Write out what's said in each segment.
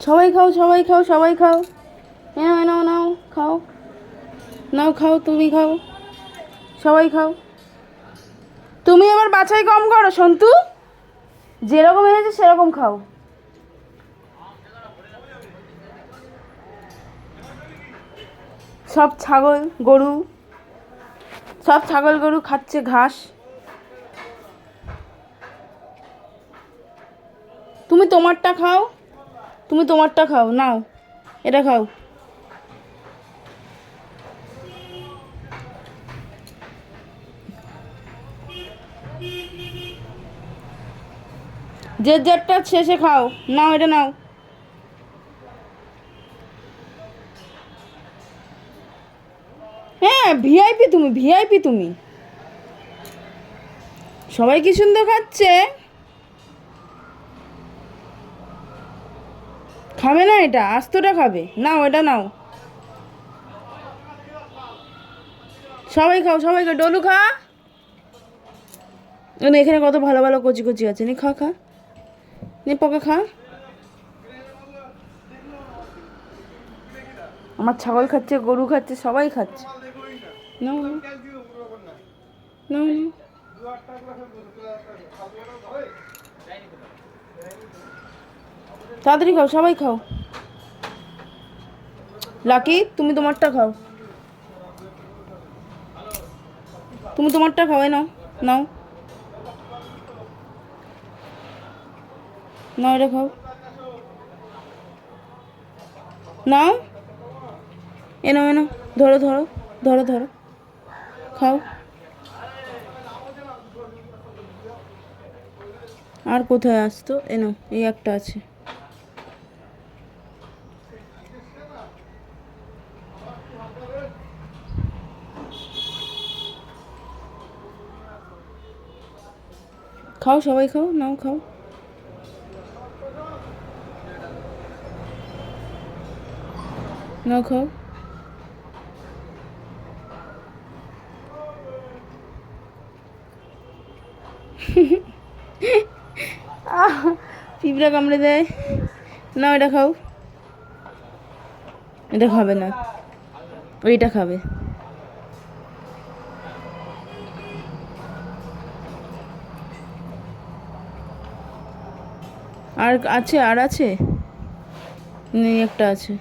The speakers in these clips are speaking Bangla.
সবাই খাও সবাই খাও সবাই খাও। হ্যাঁ নাও নাও নাও, খাও। নাও, খাও, তুমি খাও। সবাই খাও। তুমি এবার বাছাই কম করো, সন্তু। যেরকম এনেছে সেরকম খাও। সব ছাগল, গরু। সব ছাগল, গরু খাচ্ছে ঘাস। তুমি তোমারটা খাও। তুমি তোমারটা খাও, নাও, এটা খাও। যে যারটা শেষে খাও, নাও, এটা নাও। হ্যাঁ ভিআইপি তুমি ভিআইপি তুমি। সবাই কি সুন্দর খাচ্ছে? খাবে না এটা? আস্তটা খাবে। নাও এটা নাও। সবাই খাও সবাই খাও। ডলু খা। ও না, এখানে কত ভালো ভালো কচি কচি আছে। নি খা খা। নে পকা খা। আমার ছাগল খাচ্ছে গরু খাচ্ছে সবাই খাচ্ছে। নাও নাও। তাড়াতাড়ি খাও, সবাই খাও। লাকি, তুমি তোমারটা খাও। তুমি তোমারটা খাও, এই নাও নাও। নাও, এটা খাও। নাও। এ নাও এ নাও, ধরো ধরো ধরো ধরো। খাও। আর কোথায় আসতো এ নাও, এই একটা আছে। খাও, সবাই খাও, নাও খাও। নাও খাও। পিঁপড়া কামড়ে দেয়। না এটা খাও। এটা খাবে না। ওইটা খাবে। আর আছে আর আছে? নেই, একটা আছে।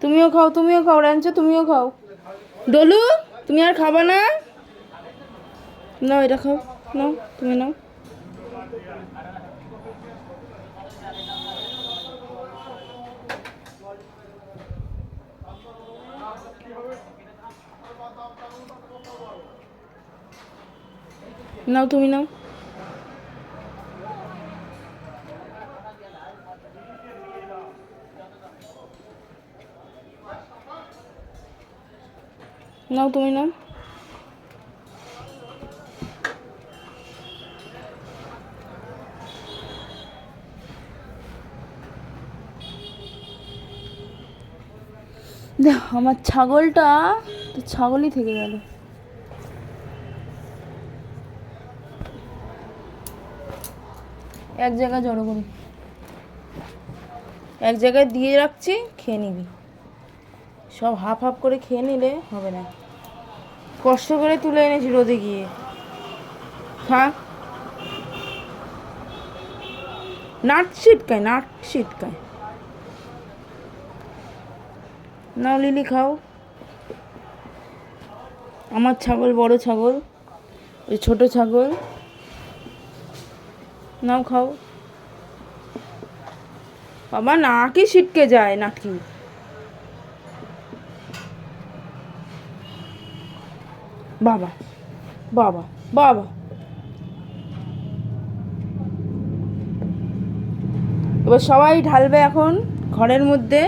তুমিও খাও তুমিও খাও, র্যাঞ্চো, তুমিও খাও। ডলু, তুমি আর খাবা না? নাও, এটা খাও। নাও, তুমি নাও। নাও তুমি নাও। নাও তুমি নাও। আমার ছাগলটা তো ছাগলই থেকে গেল। এক জায়গায় জড়ো করি। এক জায়গায় দিয়ে রাখছি, খেয়ে নিবি। সব হাফ হাফ করে খেয়ে নিলে হবে না। কষ্ট করে তুলে এনেছি রোদে গিয়ে। খা। নাট ছিটকায় নাট ছিটকায়। নাও লিলি খাও। আমার ছাগল, বড় ছাগল, ওই ছোট ছাগল। নাও খাও। বাবা নাকি ছিটকে যায় নাকি? বাবা বাবা বাবা। এবার সবাই ঢালবে এখন ঘরের মধ্যে।